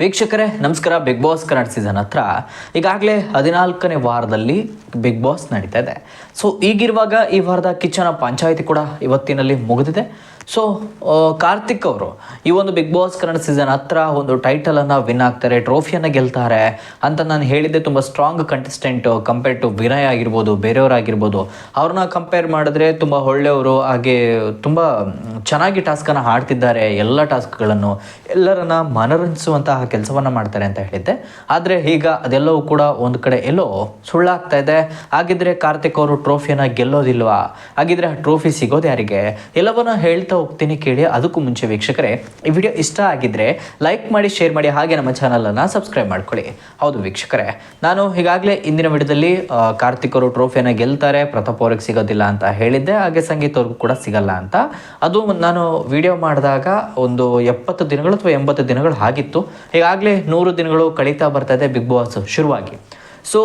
ವೀಕ್ಷಕರೇ, ನಮಸ್ಕಾರ. Big boss Kannada season ಹತ್ರ ಈಗಾಗಲೇ ಹದಿನಾಲ್ಕನೇ ವಾರದಲ್ಲಿ ಬಿಗ್ ಬಾಸ್ ನಡೀತಾ ಇದೆ. ಸೊ, ಈಗಿರುವಾಗ ಈ ವಾರದ ಕಿಚನ ಪಂಚಾಯಿತಿ ಕೂಡ ಇವತ್ತಿನಲ್ಲಿ ಮುಗಿದಿದೆ. ಸೊ ಕಾರ್ತಿಕ್ ಅವರು ಈ ಒಂದು ಬಿಗ್ ಬಾಸ್ ಕನ್ನಡ ಸೀಸನ್ ಹತ್ರ ಒಂದು ಟೈಟಲನ್ನು ವಿನ್ ಆಗ್ತಾರೆ ಟ್ರೋಫಿಯನ್ನು ಗೆಲ್ತಾರೆ ಅಂತ ನಾನು ಹೇಳಿದ್ದೆ. ತುಂಬ strong contestant compare to Vinay ಆಗಿರ್ಬೋದು, ಬೇರೆಯವರಾಗಿರ್ಬೋದು. ಅವ್ರನ್ನ ಕಂಪೇರ್ ಮಾಡಿದ್ರೆ ತುಂಬ ಒಳ್ಳೆಯವರು, ಹಾಗೆ ತುಂಬ ಚೆನ್ನಾಗಿ ಟಾಸ್ಕನ್ನು ಆಡ್ತಿದ್ದಾರೆ, ಎಲ್ಲ ಟಾಸ್ಕ್ಗಳನ್ನು ಎಲ್ಲರನ್ನ ಮನರಂಜಿಸುವಂತಹ ಕೆಲಸವನ್ನು ಮಾಡ್ತಾರೆ ಅಂತ ಹೇಳಿದ್ದೆ. ಆದರೆ ಈಗ ಅದೆಲ್ಲವೂ ಕೂಡ ಒಂದು ಕಡೆ ಎಲ್ಲೋ ಸುಳ್ಳಾಗ್ತಾ ಇದೆ. ಹಾಗಿದ್ರೆ ಕಾರ್ತಿಕ್ ಅವರು ಟ್ರೋಫಿಯನ್ನು ಗೆಲ್ಲೋದಿಲ್ವಾ? ಹಾಗಿದ್ರೆ ಆ ಟ್ರೋಫಿ ಸಿಗೋದು ಯಾರಿಗೆ? ಎಲ್ಲವನ್ನ ಹೇಳ್ತಾ ಹೋಗ್ತೀನಿ ಕೇಳಿ ಅದಕ್ಕೂ ಮುಂಚೆ ವೀಕ್ಷಕರೇ, ಈ ವಿಡಿಯೋ ಇಷ್ಟ ಆಗಿದ್ರೆ ಲೈಕ್ ಮಾಡಿ ಶೇರ್ ಮಾಡಿ ಹಾಗೆ ನಮ್ಮ ಚಾನಲನ್ನು ಸಬ್ಸ್ಕ್ರೈಬ್ ಮಾಡ್ಕೊಳ್ಳಿ. ಹೌದು ವೀಕ್ಷಕರೇ, ನಾನು ಈಗಾಗಲೇ ಇಂದಿನ ವಿಡಿಯೋದಲ್ಲಿ ಕಾರ್ತಿಕ್ ಅವರು ಟ್ರೋಫಿಯನ್ನು ಗೆಲ್ತಾರೆ, ಪ್ರತಾಪ್ ಅವ್ರಿಗೆ ಸಿಗೋದಿಲ್ಲ ಅಂತ ಹೇಳಿದ್ದೆ, ಹಾಗೆ ಸಂಗೀತ ಅವ್ರಿಗೂ ಕೂಡ ಸಿಗಲ್ಲ ಅಂತ. ಅದು ನಾನು ವಿಡಿಯೋ ಮಾಡಿದಾಗ ಒಂದು ಎಪ್ಪತ್ತು ದಿನಗಳು ಅಥವಾ ಎಂಬತ್ತು ದಿನಗಳು ಆಗಿತ್ತು. ಈಗಾಗಲೇ ನೂರು ದಿನಗಳು ಕಳೀತಾ ಬರ್ತಾ ಇದೆ ಬಿಗ್ ಬಾಸ್ ಶುರುವಾಗಿ. ಸೊ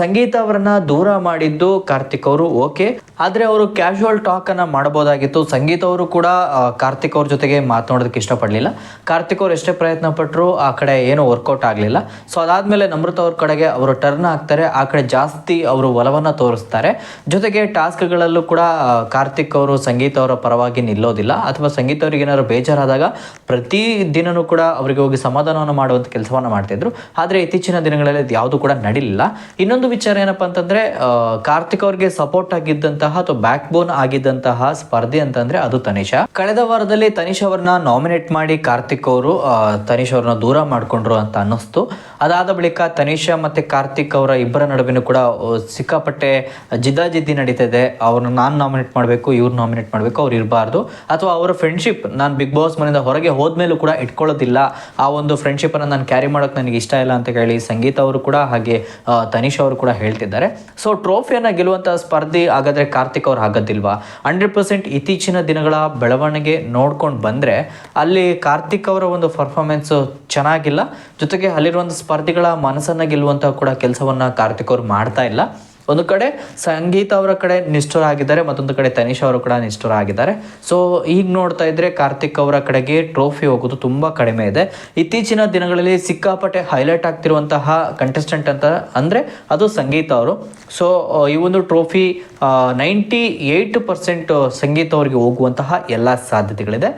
ಸಂಗೀತ ಅವರನ್ನ ದೂರ ಮಾಡಿದ್ದು ಕಾರ್ತಿಕ್ ಅವರು ಓಕೆ ಆದರೆ ಅವರು ಕ್ಯಾಶುವಲ್ ಟಾಕನ್ನು ಮಾಡಬಹುದಾಗಿತ್ತು. ಸಂಗೀತ ಅವರು ಕೂಡ ಕಾರ್ತಿಕ್ ಅವ್ರ ಜೊತೆಗೆ ಮಾತನಾಡೋದಕ್ಕೆ ಇಷ್ಟಪಡಲಿಲ್ಲ. ಕಾರ್ತಿಕ್ ಅವ್ರು ಎಷ್ಟೇ ಪ್ರಯತ್ನ ಪಟ್ಟರು ಆ ಕಡೆ ಏನೂ ವರ್ಕೌಟ್ ಆಗಲಿಲ್ಲ. ಸೊ ಅದಾದಮೇಲೆ ನಮೃತ ಅವ್ರ ಕಡೆಗೆ ಅವರು ಟರ್ನ್ ಆಗ್ತಾರೆ. ಆ ಕಡೆ ಜಾಸ್ತಿ ಅವರು ಒಲವನ್ನು ತೋರಿಸ್ತಾರೆ. ಜೊತೆಗೆ ಟಾಸ್ಕ್ಗಳಲ್ಲೂ ಕೂಡ ಕಾರ್ತಿಕ್ ಅವರು ಸಂಗೀತ ಅವರ ಪರವಾಗಿ ನಿಲ್ಲೋದಿಲ್ಲ. ಅಥವಾ ಸಂಗೀತ ಅವರಿಗೆ ಏನಾದ್ರು ಬೇಜಾರಾದಾಗ ಪ್ರತಿ ದಿನನೂ ಕೂಡ ಅವರಿಗೆ ಹೋಗಿ ಸಮಾಧಾನವನ್ನು ಮಾಡುವಂಥ ಕೆಲಸವನ್ನು ಮಾಡ್ತಿದ್ರು. ಆದರೆ ಇತ್ತೀಚಿನ ದಿನಗಳಲ್ಲಿ ಅದು ಯಾವುದು ಕೂಡ ನಡಿಲಿಲ್ಲ ಇನ್ನೊಂದು ವಿಚಾರ ಏನಪ್ಪ ಅಂತಂದ್ರೆ ಕಾರ್ತಿಕ್ ಅವ್ರಿಗೆ ಸಪೋರ್ಟ್ ಆಗಿದ್ದಂತಹ ಅಥವಾ ಬ್ಯಾಕ್ ಬೋನ್ ಆಗಿದ್ದಂತಹ ಸ್ಪರ್ಧೆ ಅಂತಂದ್ರೆ ಅದು ತನಿಷಾ. ಕಳೆದ ವಾರದಲ್ಲಿ ತನಿಷ್ ಅವ್ರನ್ನ ನಾಮಿನೇಟ್ ಮಾಡಿ ಕಾರ್ತಿಕ್ ಅವರು ತನಿಷ್ ಅವ್ರನ್ನ ದೂರ ಮಾಡ್ಕೊಂಡ್ರು ಅಂತ ಅನ್ನಿಸ್ತು. ಅದಾದ ಬಳಿಕ ತನಿಷಾ ಮತ್ತೆ ಕಾರ್ತಿಕ್ ಅವರ ಇಬ್ಬರ ನಡುವೆನೂ ಕೂಡ ಸಿಕ್ಕಾಪಟ್ಟೆ ಜಿದ್ದಾಜಿದ್ದಿ ಇದೆ ಅವ್ರನ್ನ ನಾನು ನಾಮಿನೇಟ್ ಮಾಡಬೇಕು, ಇವ್ರು ನಾಮಿನೇಟ್ ಮಾಡಬೇಕು, ಅವ್ರು ಇರಬಾರ್ದು. ಅಥವಾ ಅವರ ಫ್ರೆಂಡ್ಶಿಪ್ ನಾನು ಬಿಗ್ ಬಾಸ್ ಮನೆಯಿಂದ ಹೊರಗೆ ಹೋದ್ಮೇಲೂ ಕೂಡ ಇಟ್ಕೊಳ್ಳೋದಿಲ್ಲ. ಆ ಒಂದು ಫ್ರೆಂಡ್ಶಿಪ್ಪನ್ನು ನಾನು ಕ್ಯಾರಿ ಮಾಡೋಕೆ ನನಗೆ ಇಷ್ಟ ಇಲ್ಲ ಅಂತ ಹೇಳಿ ಸಂಗೀತ ಅವರು ಕೂಡ ಹಾಗೆ ತನಿಷ್ ಅವರು ಕೂಡ ಹೇಳ್ತಿದ್ದಾರೆ. ಸೊ ಟ್ರೋಫಿಯನ್ನು ಗೆಲ್ಲುವಂಥ ಸ್ಪರ್ಧಿ ಹಾಗಾದರೆ ಕಾರ್ತಿಕ್ ಅವ್ರು ಆಗೋದಿಲ್ವಾ ಹಂಡ್ರೆಡ್ ಪರ್ಸೆಂಟ್ ಇತ್ತೀಚಿನ ದಿನಗಳ ಬೆಳವಣಿಗೆ ನೋಡ್ಕೊಂಡು ಬಂದರೆ ಅಲ್ಲಿ ಕಾರ್ತಿಕ್ ಅವರ ಒಂದು ಪರ್ಫಾರ್ಮೆನ್ಸು ಚೆನ್ನಾಗಿಲ್ಲ. ಜೊತೆಗೆ ಅಲ್ಲಿರುವಂಥ ಸ್ಪರ್ಧಿಗಳ ಮನಸ್ಸನ್ನು ಗೆಲ್ಲುವಂಥ ಕೂಡ ಕೆಲಸವನ್ನು ಕಾರ್ತಿಕ್ ಅವರು ಮಾಡ್ತಾ ಇಲ್ಲ. ಒಂದು ಕಡೆ ಸಂಗೀತ ಅವರ ಕಡೆ ನಿಷ್ಠರಾಗಿದ್ದಾರೆ, ಮತ್ತೊಂದು ಕಡೆ ತನಿಷ್ ಅವರು ಕೂಡ ನಿಷ್ಠರಾಗಿದ್ದಾರೆ. ಸೊ ಈಗ ನೋಡ್ತಾ ಇದ್ರೆ ಕಾರ್ತಿಕ್ ಅವರ ಕಡೆಗೆ ಟ್ರೋಫಿ ಹೋಗೋದು ತುಂಬ ಕಡಿಮೆ ಇದೆ. ಇತ್ತೀಚಿನ ದಿನಗಳಲ್ಲಿ ಸಿಕ್ಕಾಪಟ್ಟೆ ಹೈಲೈಟ್ ಆಗ್ತಿರುವಂತಹ ಕಂಟೆಸ್ಟೆಂಟ್ ಅಂತ ಅಂದರೆ ಅದು ಸಂಗೀತ ಅವರು. ಸೊ ಈ ಒಂದು trophy ninety eight percent Sangeetha ಅವರಿಗೆ ಹೋಗುವಂತಹ ಎಲ್ಲ ಸಾಧ್ಯತೆಗಳಿದೆ.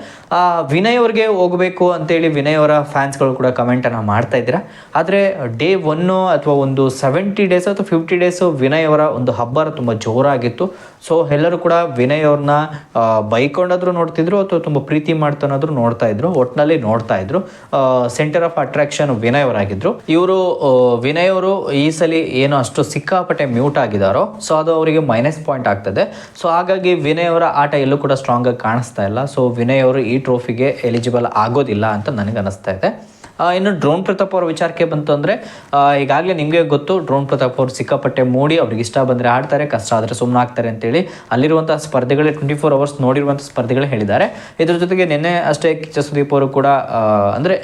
ವಿನಯ್ ಅವ್ರಿಗೆ ಹೋಗಬೇಕು ಅಂತೇಳಿ ವಿನಯ್ ಅವರ ಫ್ಯಾನ್ಸ್ಗಳು ಕೂಡ ಕಮೆಂಟನ್ನು ಮಾಡ್ತಾ ಇದ್ದೀರಾ. ಆದರೆ ಡೇ ಒನ್ನು ಅಥವಾ ಒಂದು ಸೆವೆಂಟಿ ಡೇಸ್ ಅಥವಾ ಫಿಫ್ಟಿ ಡೇಸ್ ವಿನಯ್ ಅವರ ಒಂದು ಹಬ್ಬರ ತುಂಬ ಜೋರಾಗಿತ್ತು. ಸೊ ಎಲ್ಲರೂ ಕೂಡ ವಿನಯ್ ಅವ್ರನ್ನ ಬೈಕೊಂಡಾದ್ರೂ ನೋಡ್ತಿದ್ರು ಅಥವಾ ತುಂಬ ಪ್ರೀತಿ ಮಾಡ್ತಾನಾದ್ರೂ ನೋಡ್ತಾ ಇದ್ರು ಒಟ್ಟಿನಲ್ಲಿ ನೋಡ್ತಾ ಇದ್ರು. ಸೆಂಟರ್ ಆಫ್ ಅಟ್ರಾಕ್ಷನ್ ವಿನಯ್ ಅವರಾಗಿದ್ರು. ಇವರು ವಿನಯ್ ಅವರು ಈ ಸಲ ಏನು ಅಷ್ಟು ಸಿಕ್ಕಾಪಟ್ಟೆ ಮ್ಯೂಟ್ ಆಗಿದಾರೋ ಸೊ ಅದು ಅವರಿಗೆ ಮೈನಸ್ ಪಾಯಿಂಟ್ ಆಗ್ತದೆ. ಸೊ ಹಾಗಾಗಿ ವಿನಯ್ ಅವರ ಆಟ ಎಲ್ಲೂ ಕೂಡ ಸ್ಟ್ರಾಂಗ್ ಆಗಿ ಕಾಣಿಸ್ತಾ ಇಲ್ಲ. ಸೊ ವಿನಯ್ ಅವರು ಈ ಟ್ರೋಫಿಗೆ ಎಲಿಜಿಬಲ್ ಆಗೋದಿಲ್ಲ ಅಂತ ನನಗೆ ಅನಿಸ್ತಾ ಇದೆ. ಇನ್ನು ಡ್ರೋನ್ ಪ್ರತಾಪ್ ಅವ್ರ ವಿಚಾರಕ್ಕೆ ಬಂತು ಅಂದರೆ ಈಗಾಗಲೇ ನಿಮಗೆ ಗೊತ್ತು, ಡ್ರೋನ್ ಪ್ರತಾಪ್ ಅವರು ಸಿಕ್ಕಾಪಟ್ಟೆ ಮೂಡಿ, ಅವ್ರಿಗೆ ಇಷ್ಟ ಬಂದರೆ ಆಡ್ತಾರೆ, ಕಷ್ಟ ಆದರೆ ಸುಮ್ಮನೆ ಆಗ್ತಾರೆ ಅಂತೇಳಿ ಅಲ್ಲಿರುವಂಥ ಸ್ಪರ್ಧೆಗಳೇ ಟ್ವೆಂಟಿ ಫೋರ್ ಅವರ್ಸ್ ನೋಡಿರುವಂಥ ಸ್ಪರ್ಧೆಗಳೇ ಹೇಳಿದ್ದಾರೆ. ಇದ್ರ ಜೊತೆಗೆ ನಿನ್ನೆ ಅಷ್ಟೇ ಕಿಚ್ಚ ಸುದೀಪ್ ಅವರು ಕೂಡ ಅಂದರೆ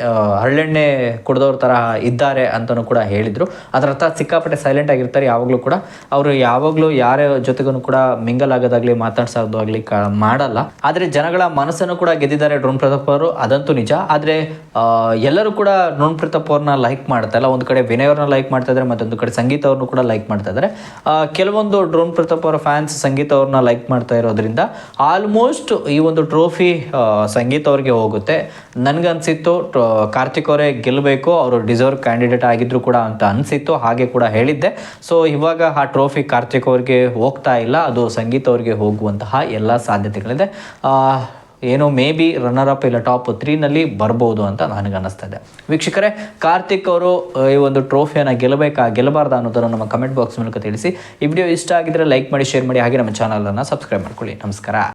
ಹರಳೆಣ್ಣೆ ಕುಡ್ದವ್ರ ಥರ ಇದ್ದಾರೆ ಅಂತಲೂ ಕೂಡ ಹೇಳಿದರು. ಅದರ ಅರ್ಥ ಸಿಕ್ಕಾಪಟ್ಟೆ ಸೈಲೆಂಟ್ ಆಗಿರ್ತಾರೆ, ಯಾವಾಗಲೂ ಕೂಡ. ಅವರು ಯಾವಾಗಲೂ ಯಾರ ಜೊತೆಗೂ ಕೂಡ ಮಿಂಗಲ್ ಆಗೋದಾಗ್ಲಿ ಮಾತಾಡ್ಸೋದಾಗಲಿ ಕ, ಮಾಡಲ್ಲ. ಆದರೆ ಜನಗಳ ಮನಸ್ಸನ್ನು ಕೂಡ ಗೆದ್ದಿದ್ದಾರೆ ಡ್ರೋನ್ ಪ್ರತಾಪ್ ಅವರು, ಅದಂತೂ ನಿಜ. ಆದರೆ ಎಲ್ಲರೂ ಕೂಡ ನೋನ್ ಪ್ರತಾಪ್ ಅವ್ರನ್ನ ಲೈಕ್ ಮಾಡ್ತಾ ಇಲ್ಲ. ಒಂದು ಕಡೆ ವಿನಯ್ ಅವ್ರನ್ನ ಲೈಕ್ ಮಾಡ್ತಾ ಇದ್ದಾರೆ ಮತ್ತೊಂದು ಕಡೆ ಸಂಗೀತ ಅವ್ರನ್ನ ಕೂಡ ಲೈಕ್ ಮಾಡ್ತಾ ಇದ್ದಾರೆ ಕೆಲವೊಂದು ಡ್ರೋನ್ ಪ್ರತಾಪ್ ಅವರ ಫ್ಯಾನ್ಸ್ ಸಂಗೀತ ಅವ್ರನ್ನ ಲೈಕ್ ಮಾಡ್ತಾ ಇರೋದ್ರಿಂದ ಆಲ್ಮೋಸ್ಟ್ ಈ ಒಂದು ಟ್ರೋಫಿ ಸಂಗೀತ ಅವ್ರಿಗೆ ಹೋಗುತ್ತೆ. ನನಗನ್ಸಿತ್ತು ಕಾರ್ತಿಕ್ ಅವರೇ ಗೆಲ್ಲಬೇಕು ಅವರು ಡಿಸರ್ವ್ ಕ್ಯಾಂಡಿಡೇಟ್ ಆಗಿದ್ರು ಕೂಡ ಅಂತ ಅನಿಸಿತ್ತು, ಹಾಗೆ ಕೂಡ ಹೇಳಿದ್ದೆ. ಸೊ ಇವಾಗ ಆ ಟ್ರೋಫಿ ಕಾರ್ತಿಕ್ ಅವ್ರಿಗೆ ಹೋಗ್ತಾ ಇಲ್ಲ. ಅದು ಸಂಗೀತ ಅವ್ರಿಗೆ ಹೋಗುವಂತಹ ಎಲ್ಲ ಸಾಧ್ಯತೆಗಳಿದೆ. ಏನೋ ಮೇ ಬಿ ರನ್ನರ್ ಅಪ್ ಇಲ್ಲ ಟಾಪ್ ತ್ರೀನಲ್ಲಿ ಬರ್ಬೋದು ಅಂತ ನನಗೆ ಅನ್ನಿಸ್ತಾ ಇದೆ ವೀಕ್ಷಕರೇ, ಕಾರ್ತಿಕ್ ಅವರು ಈ ಒಂದು ಟ್ರೋಫಿಯನ್ನು ಗೆಲ್ಲಬೇಕಾ, ಗೆಲ್ಲಬಾರ್ದು ಅನ್ನೋದನ್ನು ನಮ್ಮ ಕಮೆಂಟ್ ಬಾಕ್ಸ್ ಮೂಲಕ ತಿಳಿಸಿ. ಈ ವಿಡಿಯೋ ಇಷ್ಟ ಆಗಿದ್ರೆ ಲೈಕ್ ಮಾಡಿ ಶೇರ್ ಮಾಡಿ, ಹಾಗೆ ನಮ್ಮ ಚಾನಲನ್ನು ಸಬ್ಸ್ಕ್ರೈಬ್ ಮಾಡ್ಕೊಳ್ಳಿ. ನಮಸ್ಕಾರ.